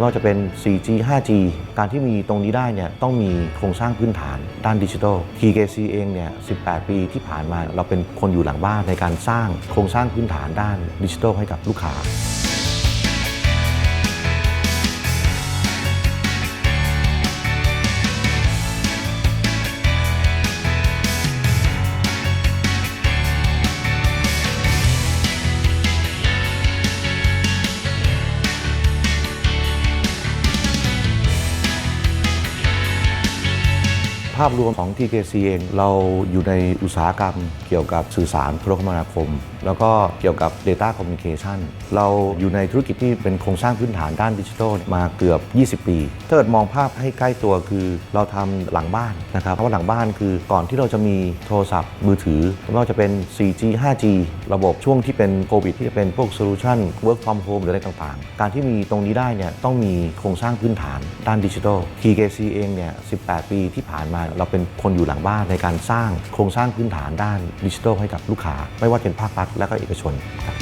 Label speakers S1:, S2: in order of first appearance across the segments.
S1: ไม่ว่าจะเป็น 4G 5G การที่มีตรงนี้ได้เนี่ยต้องมีโครงสร้างพื้นฐานด้านดิจิทัล TKC เองเนี่ย 18 ปีที่ผ่านมาเราเป็นคนอยู่หลังบ้านในการสร้างโครงสร้างพื้นฐานด้านดิจิทัลให้กับลูกค้าาพรวมของ TKC เองเราอยู่ในอุตสาหกรรมเกี่ยวกับสื่อสารโทรคมนาคม แล้วก็เกี่ยวกับ Data Communication เราอยู่ในธุรกิจที่เป็นโครงสร้างพื้นฐานด้านดิจิทัลมาเกือบ 20 ปี ถ้าเกิดมองภาพให้ใกล้ตัวคือเราทำหลังบ้านนะครับเพราะว่าหลังบ้านคือก่อนที่เราจะมีโทรศัพท์มือถือไม่ว่าจะเป็น 4G 5G ระบบช่วงที่เป็นโควิดที่จะเป็นพวกโซลูชัน work from home หรืออะไรต่างๆ การที่มีตรงนี้ได้เนี่ยต้องมีโครงสร้างพื้นฐานด้านดิจิทัล TKC เองเนี่ย 18 ปีที่ผ่านมาเราเป็นคนอยู่หลังบ้านในการสร้างโครงสร้างพื้นฐานด้านดิจิทัลให้กับลูกค้า ไม่ว่าเป็นภาครัฐและก็เอกชนครับ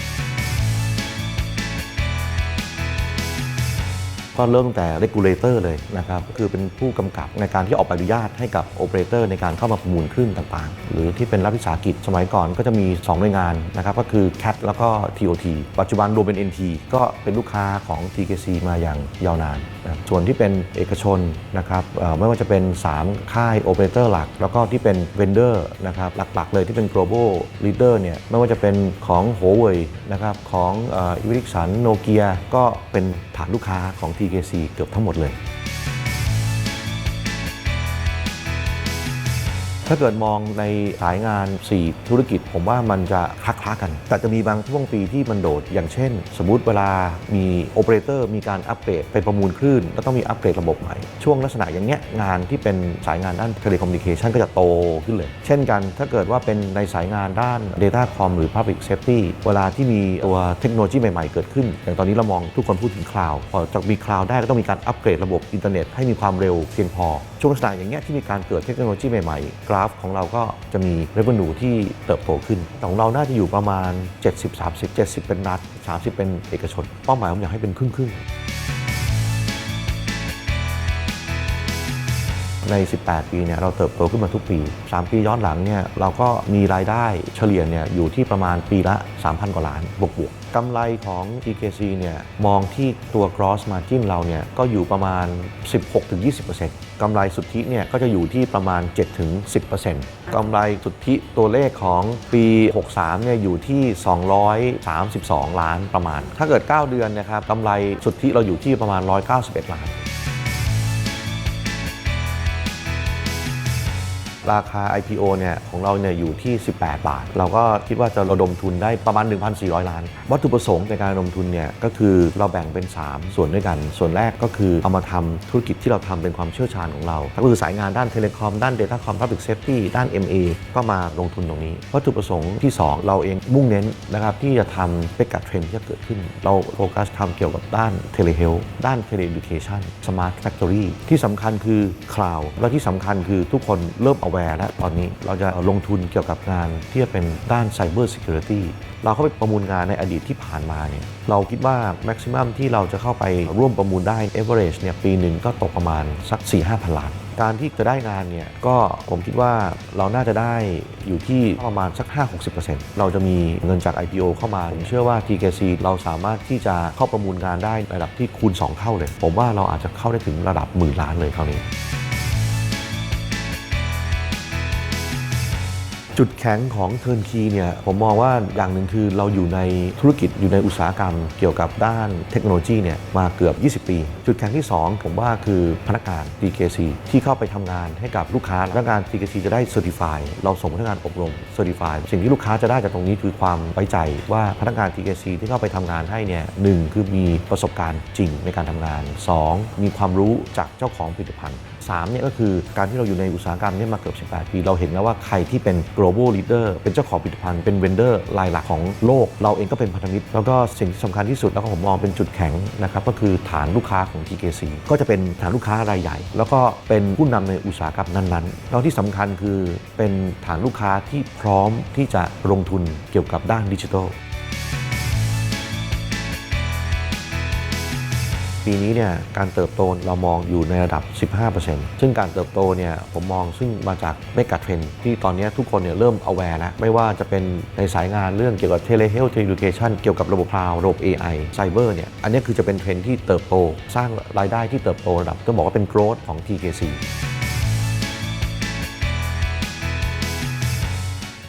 S1: ก็เริ่มแต่ regulator เลยนะครับก็คือเป็นผู้กำกับในการที่ออกใบอนุญาตให้กับ operator ในการเข้ามาประมูลคลื่นต่างๆ หรือที่เป็นรัฐวิสาหกิจสมัยก่อนก็จะมี 2 หน่วยงานนะครับก็คือ CAT แล้วก็ TOT ปัจจุบันรวมเป็น NT ก็เป็นลูกค้าของ TKC มาอย่างยาวนานนะส่วนที่เป็นเอกชนนะครับไม่ว่าจะเป็น 3 ค่าย operator หลัก แล้วก็ที่เป็น vendor นะครับหลักๆ เลยที่เป็น global leader เนี่ยไม่ว่าจะเป็นของ Huawei นะครับของอีวิกสันโนเกียก็เป็นฐานลูกค้าของ TKC เกือบทั้งหมดเลย ถ้าเกิดมองในสายงาน 4 ธุรกิจ ผมว่ามันจะคล้าๆกัน แต่จะมีบางช่วงปีที่มันโดด อย่างเช่น สมมุติเวลามีโอเปอเรเตอร์มีการอัปเกรดไปประมูลคลื่น แล้วต้องมีอัปเกรดระบบใหม่ ช่วงลักษณะอย่างเงี้ยงานที่เป็นสายงานด้านเทเลคอมมิวนิเคชันก็จะโตขึ้นเลย เช่นกันถ้าเกิดว่าเป็นในสายงานด้าน Data Com หรือ Public Safety เวลาที่มีตัวเทคโนโลยีใหม่ๆเกิดขึ้น อย่างตอนนี้เรามองทุกคนพูดถึงคลาวด์พอจะมีคลาวด์ได้ก็ต้องมีการอัปเกรดระบบอินเทอร์เน็ตให้มีความเร็วเพียงพอช่วงลักษณะอย่างเงี้ยที่มีการเกิดเทคโนโลยีใหม่ๆราฟของเราก็จะมี revenue ที่เติบโตขึ้น ของเราน่าจะอยู่ประมาณ 70-30 70 เป็นรัฐ 30 เป็นเอกชน เป้าหมายผมอยากให้เป็นครึ่งๆ ใน 18 ปีเนี่ยเราเติบโตขึ้นมาทุกปี 3 ปีย้อนหลังเนี่ยเราก็มีรายได้เฉลี่ยเนี่ยอยู่ที่ประมาณปีละ 3,000 กว่าล้านบวกบวกๆกำไรของ TKC เนี่ยมองที่ตัว gross margin เราเนี่ยก็อยู่ประมาณ 16-20%กำไรสุทธิเนี่ยก็จะอยู่ที่ประมาณ 7-10%กำไรสุทธิตัวเลขของปี 63 เนี่ยอยู่ที่ 232 ล้านประมาณ ถ้าเกิด 9 เดือนนะครับกำไรสุทธิเราอยู่ที่ประมาณ 191 ล้าน ราคา IPO เนี่ยของเราเนี่ยอยู่ที่ 18 บาท เราก็คิดว่าจะระดมทุนได้ประมาณ 1,400 ล้าน วัตถุประสงค์ในการระดมทุนเนี่ยก็คือเราแบ่งเป็น 3 ส่วนด้วยกัน ส่วนแรกก็คือเอามาทำธุรกิจที่เราทำเป็นความเชี่ยวชาญของเราก็คือสายงานด้านเทเลคอมด้าน Data Com Public Safety ด้าน MA ก็มาลงทุนตรงนี้ วัตถุประสงค์ที่ 2 เราเองมุ่งเน้นนะครับที่จะทำเป็กับเทรนที่จะเกิดขึ้น เราโฟกัสทำเกี่ยวกับด้านเทเลเฮลด้านเทเล education smart factory ที่สำคัญคือ cloud และที่สำคัญคือทุกคนเริ่ม aware แล้วตอนนี้เราจะลงทุนเกี่ยวกับงานที่จะเป็นด้าน cyber security เราเข้าไปประมูลงานในอดีตที่ผ่านมาเนี่ยเราคิดว่า maximum ที่เราจะเข้าไปร่วมประมูลได้ average เนี่ยปีหนึ่งก็ตกประมาณสัก 4-5พันล้าน การที่จะได้งานเนี่ยก็ผมคิดว่าเราน่าจะได้อยู่ที่ประมาณสัก 5-60%เราจะมีเงินจาก IPO เข้ามาผมเชื่อว่า TKC เราสามารถที่จะเข้าประมูลงานได้ระดับที่คูณ 2 เท่าเลย ผมว่าเราอาจจะเข้าได้ถึงระดับหมื่นล้านเลยคราวนี้ จุดแข็งของเทิร์นคีเนี่ยผมมองว่าอย่างหนึ่งคือเราอยู่ในธุรกิจอยู่ในอุตสาหกรรม เกี่ยวกับด้านเทคโนโลยีเนี่ยมาเกือบ 20 ปี จุดแข็งที่ 2 ผมว่าคือพนักงาน TKC ที่เข้าไปทำงานให้กับลูกค้าพนักงาน TKC จะได้ Certify เราส่งพนักงานอบรม Certify สิ่งที่ลูกค้าจะได้จากตรงนี้คือความไว้ใจว่าพนักงาน TKC ที่เข้าไปทำงานให้เนี่ยหนึ่งคือมีประสบการณ์จริงในการทำงาน 2 มีความรู้จากเจ้าของผลิตภัณฑ์3เนี่ยก็คือการที่เราอยู่ในอุตสาหกรรมเนี้มาเกือบ 18 ปี เราเห็นแล้วว่าใครที่เป็น global leader เป็นเจ้าของผลิตภัณฑ์เป็นเวนเดอร์รายหลักของโลก เราเองก็เป็นพันธมิตร แล้วก็สิ่งที่สำคัญที่สุดแล้วก็ผมมองเป็นจุดแข็งนะครับก็คือฐานลูกค้าของ TKC ก็จะเป็นฐานลูกค้ารายใหญ่ แล้วก็เป็นผู้นำในอุตสาหกรรมนั้นๆ แล้วที่สำคัญคือเป็นฐานลูกค้าที่พร้อมที่จะลงทุนเกี่ยวกับด้านดิจิทัล ปีนี้เนี่ยการเติบโตเรามองอยู่ในระดับ 15%ซึ่งการเติบโตเนี่ยผมมองซึ่งมาจากเมกะเทรนที่ตอนนี้ทุกคนเนี่ยเริ่ม aware แล้วไม่ว่าจะเป็นในสายงานเรื่องเกี่ยวกับ telehealth teleeducation เกี่ยวกับระบบพาวระบบ AI ไซเบอร์เนี่ยอันนี้คือจะเป็นเทรนที่เติบโต สร้างรายได้ที่เติบโตระดับก็บอกว่าเป็น growth ของ TKC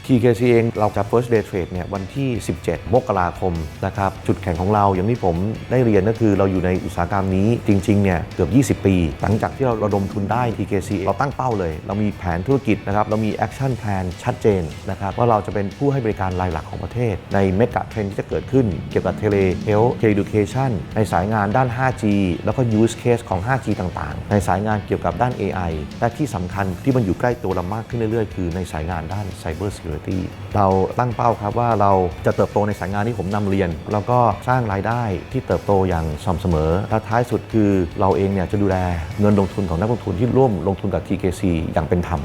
S1: TKC เองเราจะ first day trade เนี่ยวันที่ 17 มกราคมนะครับจุดแข็งของเราอย่างที่ผมได้เรียนก็คือเราอยู่ในอุตสาหกรรมนี้จริงๆเนี่ยเกือบ 20 ปี หลังจากที่เราระดมทุนได้ TKC เราตั้งเป้าเลย เรามีแผนธุรกิจนะครับเรามี action plan ชัดเจนนะครับว่าเราจะเป็นผู้ให้บริการรายหลักของประเทศ ในเมกะเทรนที่จะเกิดขึ้นเกี่ยวกับ tele health tele education ในสายงานด้าน 5G แล้วก็ use case ของ 5G ต่างๆ ในสายงานเกี่ยวกับด้าน AI และที่สำคัญที่มันอยู่ใกล้ตัวเรามากขึ้นเรื่อยๆ คือในสายงานด้าน cyber security เราตั้งเป้าครับว่าเราจะเติบโตในสายงานที่ผมนำเรียน แล้วก็สร้างรายได้ที่เติบโตอย่างสม่ำเสมอ และท้ายสุดคือเราเองเนี่ยจะดูแลเงินลงทุนของนักลงทุนที่ร่วมลงทุนกับ TKC อย่างเป็นธรรม